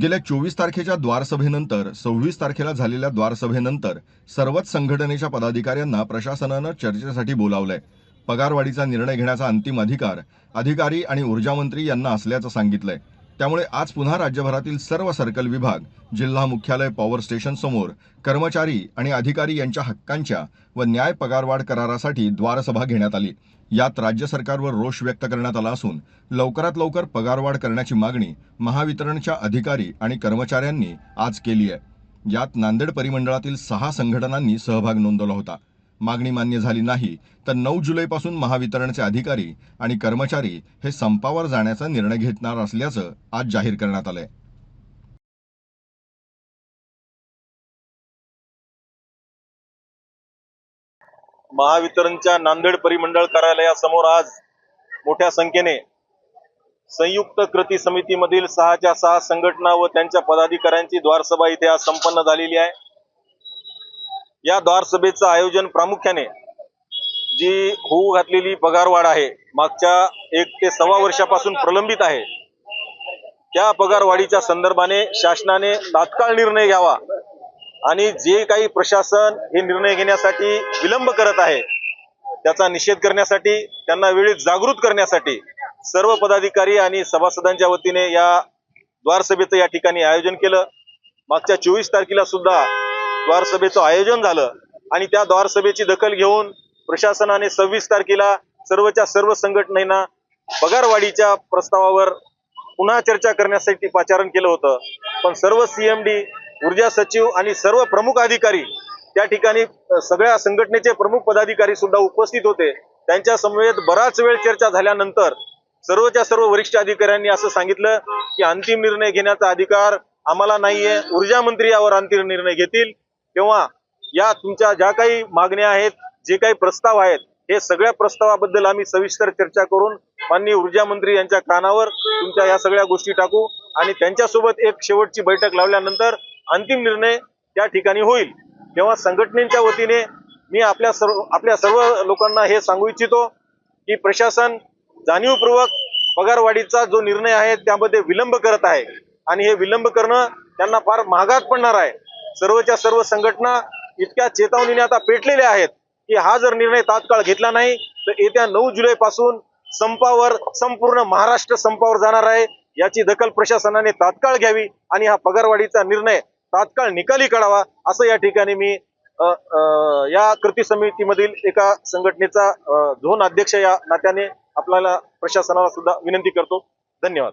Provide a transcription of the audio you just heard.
गेल्या चोवीस तारखेच्या द्वारसभेनंतर सव्वीस तारखेला झालेल्या द्वारसभेनंतर सर्वच संघटनेच्या पदाधिकाऱ्यांना प्रशासनानं चर्चेसाठी बोलावलंय. पगारवाढीचा निर्णय घेण्याचा अंतिम अधिकार अधिकारी आणि ऊर्जामंत्री यांना असल्याचं सांगितलंय. त्यामुळे आज पुन्हा राज्यभरातील सर्व सर्कल विभाग जिल्हा मुख्यालय पॉवर स्टेशन समोर कर्मचारी आणि अधिकारी यांच्या हक्कांच्या व न्याय पगारवाढ करारासाठी द्वारसभा घेण्यात आली. यात राज्य सरकारवर रोष व्यक्त करण्यात आला असून लवकरात लवकर पगारवाढ करण्याची मागणी महावितरणच्या अधिकारी आणि कर्मचाऱ्यांनी आज केली आहे. यात नांदेड परिमंडळातील सहा संघटनांनी सहभाग नोंदवला होता. मागणी मान्य झाली नाही तर नऊ जुलैपासून महावितरणचे अधिकारी आणि कर्मचारी हे संपावर जाण्याचा निर्णय घेणार असल्याचं आज जाहीर करण्यात आलंय. महावितरणच्या नांदेड परिमंडळ कार्यालयासमोर आज मोठ्या संख्येने संयुक्त कृती समितीमधील सहाच्या सहा संघटना व त्यांच्या पदाधिकाऱ्यांची द्वारसभा इथे आज संपन्न झालेली आहे. या द्वारसभेचं आयोजन प्रामुख्याने जी होऊ घातलेली पगारवाढ आहे मागच्या एक ते सव्वा वर्षापासून प्रलंबित आहे त्या पगारवाढीच्या संदर्भाने शासनाने तात्काळ निर्णय घ्यावा आणि जे काही प्रशासन हे निर्णय घेण्यासाठी विलंब करत आहे त्याचा निषेध करण्यासाठी त्यांना वेळेत जागृत करण्यासाठी सर्व पदाधिकारी आणि सभासदांच्या वतीने या द्वारसभेचं या ठिकाणी आयोजन केलं. मागच्या चोवीस तारखेला सुद्धा द्वारसभेचं आयोजन झालं आणि त्या द्वारसभेची दखल घेऊन प्रशासनाने सव्वीस तारखेला सर्वच्या सर्व संघटनेना पगारवाढीच्या प्रस्तावावर पुन्हा चर्चा करण्यासाठी पाचारण केलं होतं. पण सर्व सीएमडी ऊर्जा सचिव आणि सर्व प्रमुख अधिकारी त्या ठिकाणी सगळ्या संघटनेचे प्रमुख पदाधिकारी सुद्धा उपस्थित होते. त्यांच्या समवेत बराच वेळ चर्चा झाल्यानंतर सर्वच्या सर्व वरिष्ठ अधिकाऱ्यांनी असं सांगितलं की अंतिम निर्णय घेण्याचा अधिकार आम्हाला नाहीये. ऊर्जा मंत्री यावर अंतिम निर्णय घेतील. तेव्हा या तुमच्या ज्या काही मागण्या आहेत जे काही प्रस्ताव आहेत हे सगळ्या प्रस्तावाबद्दल आम्ही सविस्तर चर्चा करून माननीय ऊर्जा मंत्री यांच्या कानावर तुमच्या या सगळ्या गोष्टी टाकू आणि त्यांच्यासोबत एक शेवटची बैठक लावल्यानंतर अंतिम निर्णय त्या ठिकाणी होईल. तेव्हा संघटनेच्या वतीने मी आपल्या सर्व आपल्या सर्व लोकांना हे सांगू इच्छितो की प्रशासन जाणीवपूर्वक पगारवाढीचा जो निर्णय आहे त्यामध्ये विलंब करत आहे. आणि हे विलंब करणं त्यांना फार महागात पडणार आहे. सर्वच्या सर्व संघटना इतक्या चेतावणीने आता पेटलेल्या आहेत की हा जर निर्णय तात्काळ घेतला नाही तर येत्या नऊ जुलै पासून संपावर संपूर्ण महाराष्ट्र संपावर जाणार आहे. याची दखल प्रशासनाने तात्काळ घ्यावी आणि हा पगारवाढीचा निर्णय तात्काळ निकाली काढावा असं या ठिकाणी मी आ, आ, या कृती समितीमधील एका संघटनेचा झोन अध्यक्ष या नात्याने आपल्याला प्रशासनाला सुद्धा विनंती करतो. धन्यवाद.